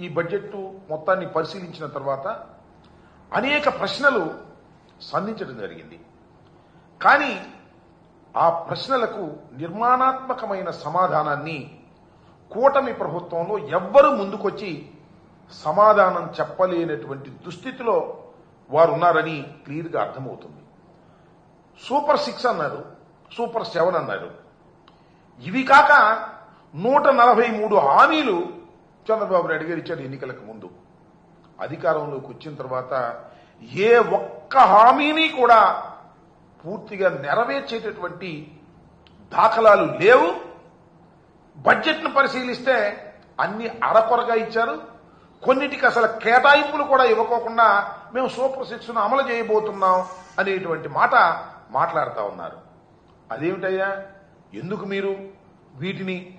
ఈ బడ్జెట్ మొత్తాన్ని పరిశీలించిన తర్వాత అనేక ప్రశ్నలు సంధించడం జరిగింది. కానీ ఆ ప్రశ్నలకు నిర్మాణాత్మకమైన సమాధానాన్ని కూటమి ప్రభుత్వంలో ఎవ్వరూ ముందుకొచ్చి సమాధానం చెప్పలేనటువంటి దుస్థితిలో వారు ఉన్నారని క్లియర్గా అర్థమవుతుంది. సూపర్ సిక్స్ అన్నారు సూపర్ సెవెన్ అన్నారు. ఇవి కాక నూట నలభై మూడు హామీలు చంద్రబాబు నాయుడు గారు ఇచ్చారు ఎన్నికలకు ముందు అధికారంలోకి వచ్చిన తర్వాత ఏ ఒక్క హామీని కూడా పూర్తిగా నెరవేర్చేటటువంటి దాఖలాలు లేవు. బడ్జెట్ను పరిశీలిస్తే అన్ని అరకొరగా ఇచ్చారు. కొన్నిటికి అసలు కేటాయింపులు కూడా ఇవ్వకోకుండా మేము సూపర్ సిక్స్ అమలు చేయబోతున్నాం అనేటువంటి మాట మాట్లాడుతూ ఉన్నారు. అదేమిటయ్యా? ఎందుకు మీరు వీటిని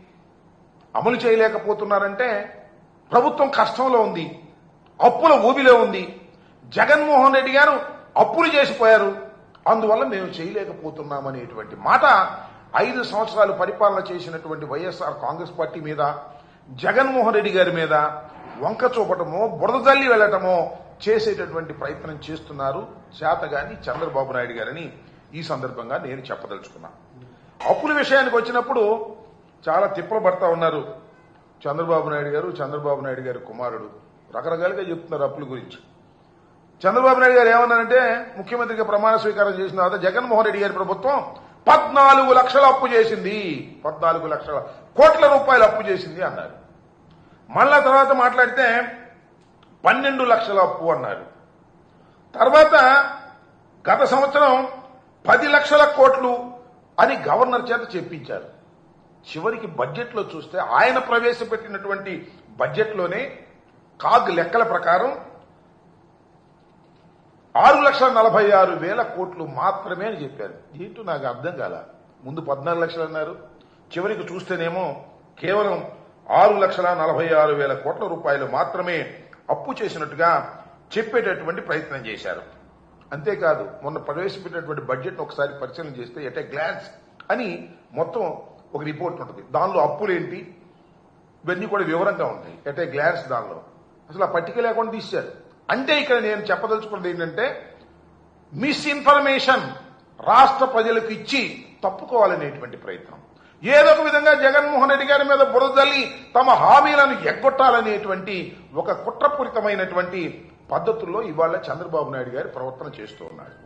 అమలు చేయలేకపోతున్నారంటే ప్రభుత్వం కష్టంలో ఉంది అప్పుల ఊబిలో ఉంది. జగన్మోహన్ రెడ్డి గారు అప్పులు చేసిపోయారు. అందువల్ల మేము చేయలేకపోతున్నామనేటువంటి మాట ఐదు సంవత్సరాలు పరిపాలన చేసినటువంటి వైఎస్ఆర్ కాంగ్రెస్ పార్టీ మీద జగన్మోహన్ రెడ్డి గారి మీద వంక చూపటమో బురద జల్లి వెళ్ళటమో చేసేటటువంటి ప్రయత్నం చేస్తున్నారు చేతగాని చంద్రబాబు నాయుడు గారని ఈ సందర్భంగా నేను చెప్పదలుచుకున్నా. అప్పుల విషయానికి వచ్చినప్పుడు చాలా తిప్పలు పడతా ఉన్నారు. చంద్రబాబు నాయుడు గారు చంద్రబాబు నాయుడు గారి కుమారుడు. రకరకాలుగా చెప్తున్నారు అప్పుల గురించి. చంద్రబాబు నాయుడు గారు ఏమన్నారంటే ముఖ్యమంత్రిగా ప్రమాణ స్వీకారం చేసిన తర్వాత జగన్మోహన్ రెడ్డి గారి ప్రభుత్వం పద్నాలుగు లక్షల అప్పు చేసింది. పద్నాలుగు లక్షల కోట్ల రూపాయలు అప్పు చేసింది అన్నారు. మళ్ళా తర్వాత మాట్లాడితే పన్నెండు లక్షల అప్పు అన్నారు. తర్వాత గత సంవత్సరం పది లక్షల కోట్లు అని గవర్నర్ చేత చెప్పించారు. చివరికి బడ్జెట్లో చూస్తే ఆయన ప్రవేశపెట్టినటువంటి బడ్జెట్లోనే కాగ్ లెక్కల ప్రకారం ఆరు లక్షల నలభై ఆరు వేల కోట్లు మాత్రమే అని చెప్పారు. ఏంటో నాకు అర్థం కాల. ముందు పద్నాలుగు లక్షలు అన్నారు. చివరికి చూస్తేనేమో కేవలం ఆరు లక్షల నలభై ఆరు వేల కోట్ల రూపాయలు మాత్రమే అప్పు చేసినట్టుగా చెప్పేటటువంటి ప్రయత్నం చేశారు. అంతేకాదు మొన్న ప్రవేశపెట్టినటువంటి బడ్జెట్ ఒకసారి పరిశీలన చేస్తే ఎట్ ఏ గ్లాన్స్ అని మొత్తం ఒక రిపోర్ట్ ఉంటుంది. దానిలో అప్పులేంటి ఇవన్నీ కూడా వివరంగా ఉంటాయి. ఎట్ ఏ గ్లాన్స్ దానిలో. అసలు ఆ పట్టిక లేకుండా తీశారు. అంటే ఇక్కడ నేను చెప్పదలుచుకున్నది ఏంటంటే మిస్ఇన్ఫర్మేషన్ రాష్ట్ర ప్రజలకు ఇచ్చి తప్పుకోవాలనేటువంటి ప్రయత్నం. ఏదో ఒక విధంగా జగన్మోహన్ రెడ్డి గారి మీద బురదల్లి తమ హామీలను ఎగ్గొట్టాలనేటువంటి ఒక కుట్రపూరితమైనటువంటి పద్ధతుల్లో ఇవాళ చంద్రబాబు నాయుడు గారి ప్రవర్తన చేస్తూ ఉన్నారు.